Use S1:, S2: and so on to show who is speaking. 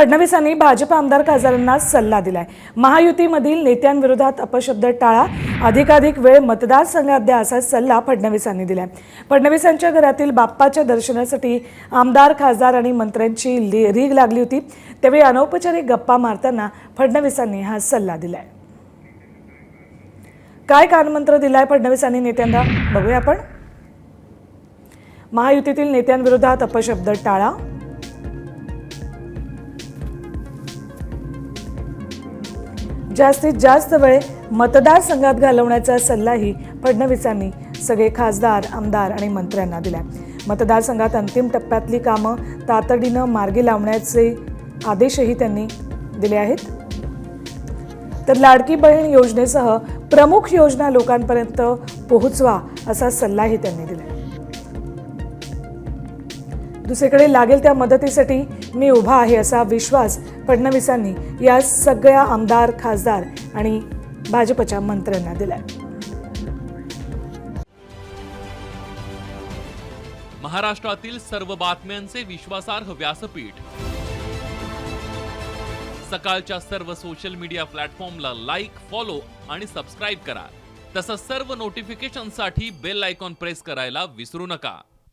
S1: फडणवीसांनी भाजप आमदार खासदारांना सल्ला दिलाय. महायुतीमधील नेत्यांविरोधात अपशब्द टाळा अधिकाधिक वेळ मतदारसंघात द्या असा सल्ला फडणवीसांनी दिलाय. फडणवीसांच्या घरातील बाप्पाच्या दर्शनासाठी आमदार खासदार आणि मंत्र्यांची ली- रीग लागली होती. त्यावेळी अनौपचारिक गप्पा मारताना फडणवीसांनी हा सल्ला दिलाय. काय कानमंत्र दिलाय फडणवीसांनी नेत्यांना? बघूया आपण. महायुतीतील नेत्यांविरोधात अपशब्द टाळा जास्तीत जास्त वेळ मतदारसंघात घालवण्याचा सल्लाही फडणवीसांनी सगळे खासदार आमदार आणि मंत्र्यांना दिला मतदारसंघात अंतिम टप्प्यातली कामं तातडीनं मार्गी लावण्याचे आदेशही त्यांनी दिले आहेत. तर लाडकी बहीण योजनेसह प्रमुख योजना लोकांपर्यंत पोहोचवा असा सल्लाही त्यांनी दिला दुसरीकडे लागेल त्या मदतीसाठी मी उभा आहे असा विश्वास फडणवीसांनी या सगळ्या आमदार खासदार आणि भाजपच्या मंत्र्यांना दिलाय.
S2: महाराष्ट्रातील सर्व बातम्यांचे विश्वासार्ह व्यासपीठ. सकाळच्या सर्व सोशल मीडिया प्लॅटफॉर्मला लाईक फॉलो आणि सबस्क्राईब करा. तसंच सर्व नोटिफिकेशनसाठी बेल आयकॉन प्रेस करायला विसरू नका.